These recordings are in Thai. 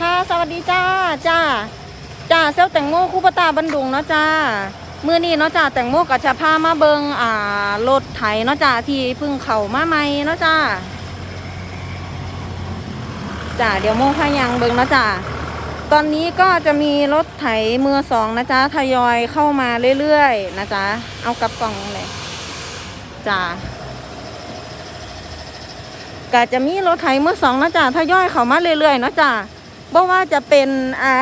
ค่ะ สวัสดีจ้าจ้าจ้าเซลแตงโมคู่ปตาบันดุงเนาะจ้ามื่อนี้เนาะจ้าแตงโมกับจะพามาเบิงอ่ารถไถเนาะจ้าที่พึ่งเข้ามาใหม่เนาะจ้าจ้าเดี๋ยวโมพายังเบิงเนาะจ้าตอนนี้ก็จะมีรถไถมือสองนะจ๊ะทยอยเข้ามาเรื่อยๆนะจ๊ะเอากลับกล่องเลยจ้าก็จะมีรถไถมือสองนะจ๊ะทยอยเข้ามาเรื่อยๆเนาะจ้ะ บ่ว่าจะเป็นอ่า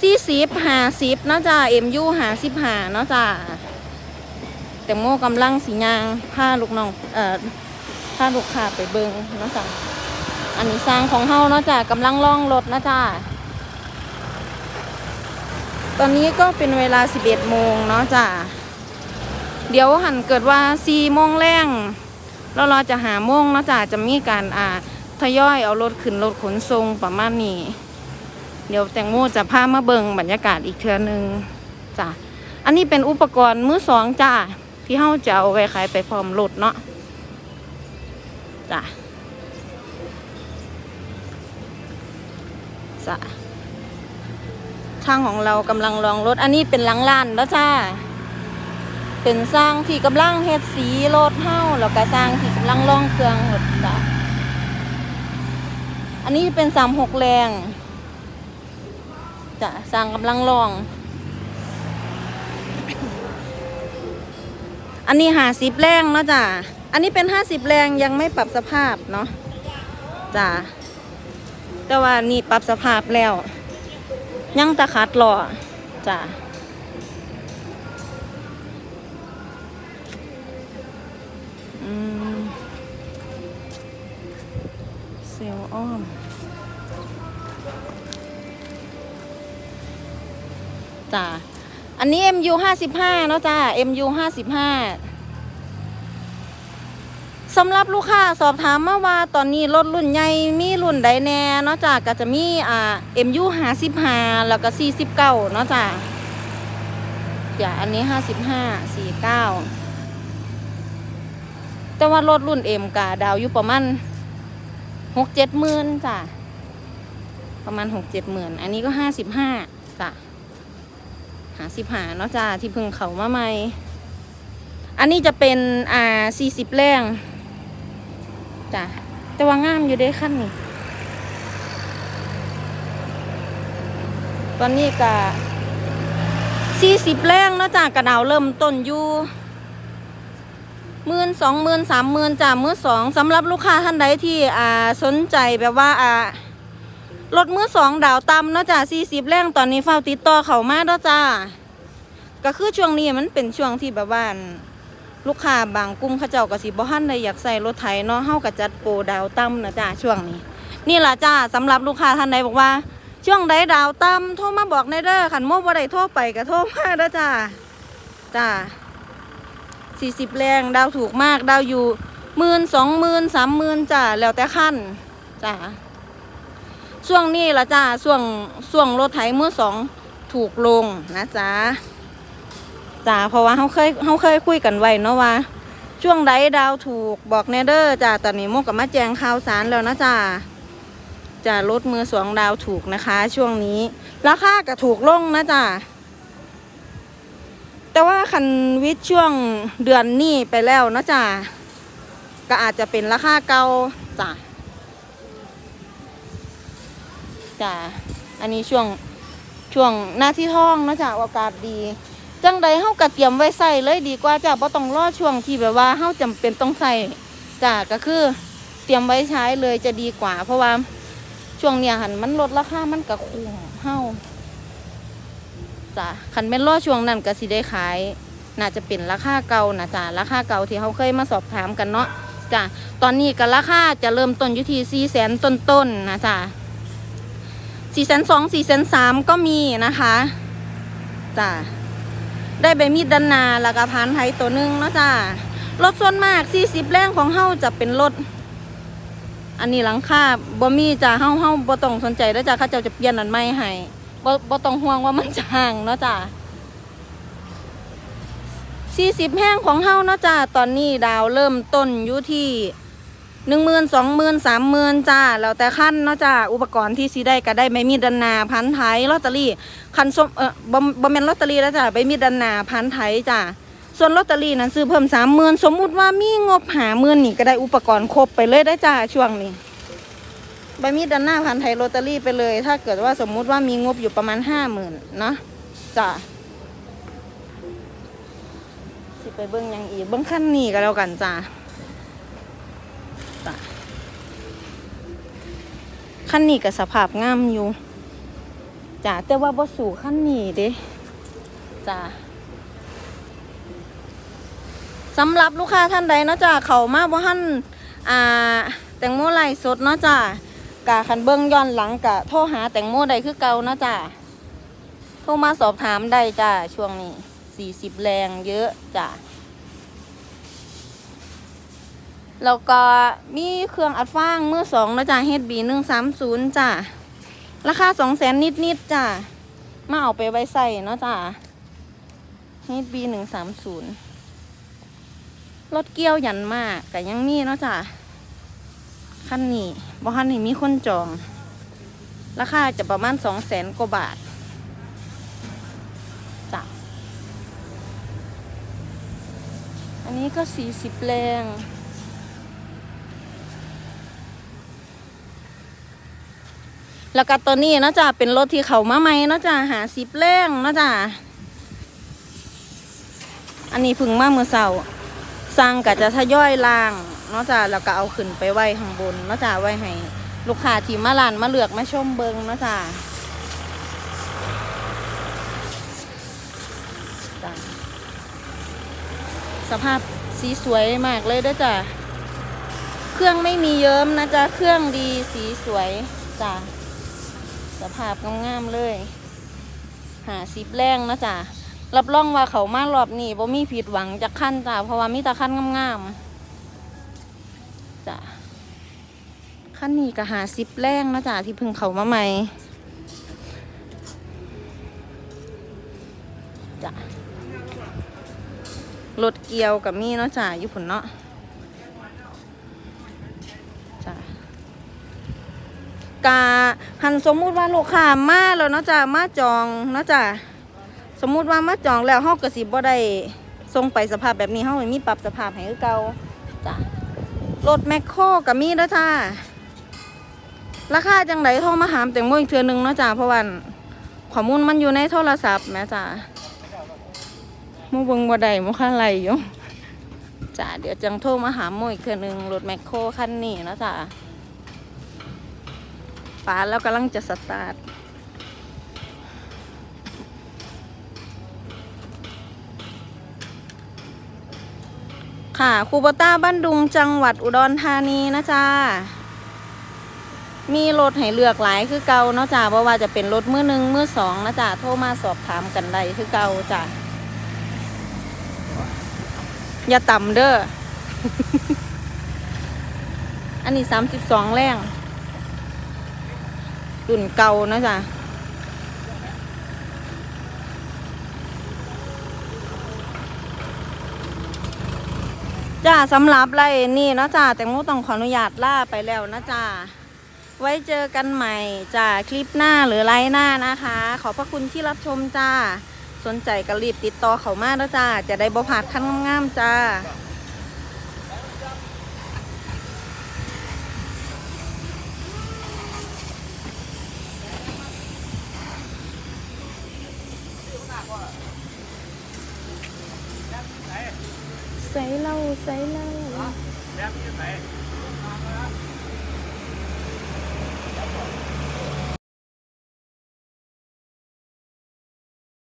สี่สิบห้าสิบเนาะจ้ะเอ็มยูห้าสิบห้าเนาะจ้ะแต่โมกำลังสียางผ้าลูกน้องเอ่อผ้าลูกค้าไปเบิงเนาะจ้ะอันนี้สร้างของเฮาเนาะจ้ะกำลังล่องรถนะจ้ะตอนนี้ก็เป็นเวลาสิบเอ็ดโมงเนาะจ้ะเดี๋ยวหันเกิดว่าสี่โมงแรงแล้วเราจะหาโมงเนาะจ้ะจะมีการอ่า ทยอยเอารถขึ้นรถขนส่งประมาณนี้ เดี๋ยวแตงโมจะพามาเบิงบรรยากาศอีกเทือนึงจ้ะอันนี้เป็นอุปกรณ์มือสองจ้าที่เฮาจะเอาไว้ขายไปพร้อมรถเนาะจ้ะจ้ะช่างของเรากำลังลองรถ อันนี้เป็นหลังลานแล้วจ้า เป็นสร้างที่กำลังเฮ็ดสีรถเฮาแล้วก็สร้างที่กำลังล่องเครื่องรถจ้ะ อันนี้เป็นสามหกแรงจะสร้างกำลังลอง อันนี้หาสิบแรงเนาะจ้ะ อันนี้เป็นห้าสิบแรงยังไม่ปรับสภาพเนาะจ้ะ แต่ว่านี่ปรับสภาพแล้ว ยังตะขัดรอจ้ะอืม อ้อมจ้าอันนี้ MU ห้าสิบห้าเนาะจ้า MU ห้าสิบห้าสำหรับลูกค้าสอบถามมาว่าตอนนี้รถรุ่นใหญ่มีรุ่นใดแน่เนาะจ้าก็จะมีอ่า MU ห้าสิบห้าแล้วก็สี่สิบเก้าเนาะจ้าจ้าอันนี้ห้าสิบห้าสี่เก้าแต่ว่ารถรุ่นเอ็มกะดาวอยู่ประมาณ หกเจ็ดหมื่นจ้ะ ประมาณหกเจ็ดหมื่น อันนี้ก็ห้าสิบห้าจ้ะหาสิบหาเนาะจ้ะที่พิ่งเขามาใหม่ อันนี้จะเป็นอ่าสี่สิบแรงจ้ะแต่ว่างามอยู่เด้ขั้นนี้ ตอนนี้กะสี่สิบแรงเนาะจ้ะกระดาวเริ่มต้นอยู่ หมื่นสองหมื่นสามหมื่นจ่ามือสองสำหรับลูกค้าท่านใดที่อ่าสนใจแบบว่าอ่ารถมือสองดาวต่ำเนาะจ้าสี่สิบแรงตอนนี้เฝ้าติดต่อเขามาเนาะจ้าก็คือช่วงนี้มันเป็นช่วงที่แบบว่าลูกค้าบางกลุ่มเขาเจ้าก็สิบ่ทันได้อยากใส่รถไถเนาะเฮาก็จัดโปรดาวต่ำนะจ้าช่วงนี้ นี่ล่ะจ้าสำหรับลูกค้าท่านใดบอกว่า ช่วงใดดาวต่ำโทรมาบอกในเด้อขันโมบ่ได้โทรไปก็โทรมาเด้อจ้าจ้า สี่สิบแรงดาวถูกมากดาวอยู่หมื่นสองหมื่นสามหมื่นจ้าแล้วแต่ขั้นจ้าช่วงนี้ละจ้าช่วงช่วงรถไถมือสองถูกลงนะจ้าจ้าเพราะว่าเขาเคยเขาเคยคุยกันไว้เนาะว่า ช่วงใดดาวถูกบอกแนเดอร์จ้าตอนนี้โมกับมาแจงข่าวสารแล้วนะจ้าจ้ารถมือสองดาวถูกนะคะ ช่วงนี้ ราคาก็ถูกลงนะจ้า แต่ว่าคันวิทย์ช่วงเดือนนี้ไปแล้วนะจ้ะก็อาจจะเป็นราคาเก่าจ้ะจ้ะอันนี้ช่วงช่วงหน้าที่ท่องนะจ้ะอากาศดี จังใดเฮากะเตรียมไว้ใส่เลยดีกว่าจ้ะบ่ต้องรอช่วงที่แบบว่าเฮาจำเป็นต้องใส่จ้ะก็คือเตรียมไว้ใช้เลยจะดีกว่า เพราะว่าช่วงเนี้ยหันมันลดราคามันก็คุ้มเฮา จ้ะคันเป็นรอช่วงนั้นก็สิได้ขาย น่าจะเป็นราคาเก่านะจ้ะราคาเก่าที่เขาเคยมาสอบถามกันเนาะจ้ะตอนนี้ก็ราคาจะเริ่มต้นอยู่ที่สี่แสนต้นๆนะจ้ะสี่แสนสองสี่แสนสามก็มีนะคะจ้ะได้ใบมีดดันนาแล้วก็พานไทยตัวหนึ่งเนาะจ้ะรถส่วนมากสี่สิบแรงของเฮาจะเป็นรถอันนี้หลังคาบ่มีจ้ะเฮาเฮาบ่ต้องสนใจแล้วจ้ะเขาเจ้าจะเปลี่ยนอันใหม่ให้ บ่บ่ต้องห่วงว่ามันจะห่างเนาะจ้ะสี่สิบแห้งของเฮาเนาะจ้ะตอนนี้ดาวเริ่มต้นอยู่ที่หนึ่งหมื่นสองหมื่นสามหมื่นจ้าแล้วแต่ขั้นเนาะจ้าอุปกรณ์ที่สีได้ก็ได้ใบมีดดันนาพันไทยลอตเตอรี่คันส้มเออบอบอมเมนลอตเตอรี่แล้วจ้าใบมีดดันนาพันไทยจ้าส่วนลอตเตอรี่นั้นซื้อเพิ่มสามหมื่นสมมุติว่ามีงบหาหมื่นนี่ก็ได้อุปกรณ์ครบไปเลยได้จ้าช่วงนี้ ใบมีดดันหน้าพันไทยลอตเตอรี่ไปเลย ถ้าเกิดว่าสมมุติว่ามีงบอยู่ประมาณห้าหมื่นเนาะจ้าสิไปเบิ้งยังอีกเบิ้งขั้นนี้ก็แล้วกันจ้าขั้นนี้กับสภาพงามอยู่จ้ะแต่ว่าบ่สู่ขั้นนี้เด้จ้ะสำหรับลูกค้าท่านใดเนาะจ้ะเขามาบ่ทันอ่าแตงโมไลสดเนาะจ้ะ กะคันเบิ่งย้อนหลังกะโทรหาแตงโมได้คือเก่านะจ้ะโทรมาสอบถามได้จ้ะช่วงนี้สี่สิบแรงเยอะจ้ะแล้วก็มีเครื่องอัดฟางเมื่อสองนะจ๊ะ HB หนึ่งสามศูนย์จ้ะราคาสองแสนนิดนิดๆจ้ะมาเอาไปไว้ใส่เนาะจ้ะ HB หนึ่งสามศูนย์รถเกี้ยวยันมากแต่ยังมีเนาะจ้ะ คันนี้บ่คันนี้มีคนจอง ราคาจะประมาณสองแสนกว่าบาทจ้ะอันนี้ก็สี่สิบแรงแล้วก็ตัวนี้นาะจ้ะเป็นรถที่เขามาใหมนาะจ้ะหาสิบแรงนาะจ้ะอันนี้พึ่งมาเมื่อเสาร์สร้างก็จะทยอยล่าง เนาะจ้ะแล้วก็เอาขึ้นไปไว้ข้างบนเนาะจ้ะไว้ให้ลูกค้าที่มาลานมาเลือกมาชมเบิงเนาะจ้ะจ้ะสภาพสีสวยมากเลยด้อจ้ะ เครื่องไม่มีเยิ้มนะจ๊ะ เครื่องดีสีสวยจ้ะ สภาพงามๆเลย หาสิบแรงนะจ๊ะ รับรองว่าเขามารอบนี้บ่มีผิดหวังจากขั้นจ้ะ เพราะว่ามีแต่ขั้นงามๆ จ้ะขั้นนี้ก็หาสิบแรงนะจ๊ะที่พิ่งเขามาใหม่จ้ะรถเกียวกับมีเนาะจ้ะอยู่ผลเนาะจ้ะกาหันสมมุติว่าลูกค้ามาแล้วเนาะจ้ะมาจองเนาะจ้ะสมมุติว่ามาจองแล้วเฮาก็สิบ่ได้ส่งไปสภาพแบบนี้เฮาไม่มีปรับสภาพให้เก่าจ้ะ รถแมคโครก็มีด้อจ้า ราคาจังไดโทรมาหามแตงโมอีกเทือนึงเนาะจ้ะเพราะว่าข้อมูลมันอยู่ในโทรศัพท์แม่จ้ะมูเบิงบ่ได้มูค่าไรอยู่จ้ะเดี๋ยวจังโทรมาหาโมอีกเทือนึงรถแมคโครคันนี้นะจ้ะฟ้าแล้วกำลังจะสตาร์ท ค่ะคูโบต้าบ้านดุงจังหวัดอุดรธานีนะจ๊ะมีรถให้เลือกหลายคือเก่าเนาะจ้ะเพราะว่าจะเป็นรถมือหนึ่งมือสองนะจ๊ะโทรมาสอบถามกันได้คือเก่าจ้ะอย่าต่ำเด้ออันนี้สามสิบสองแรงรุ่นเก่านะจ๊ะ จ้าสำหรับไรนี่เนาะจ้าแตงโมต้องขออนุญาตล่าไปแล้วนะจ้าไว้เจอกันใหม่จ้าคลิปหน้าหรือไลฟ์หน้านะคะ ขอบพระคุณที่รับชมจ้า สนใจก็รีบติดต่อเขามาแล้วจ้า จะได้บ่ผาดขั้นง่ามๆจ้าใส่เหล้า ใส่เหล้าแบบนี้ไหน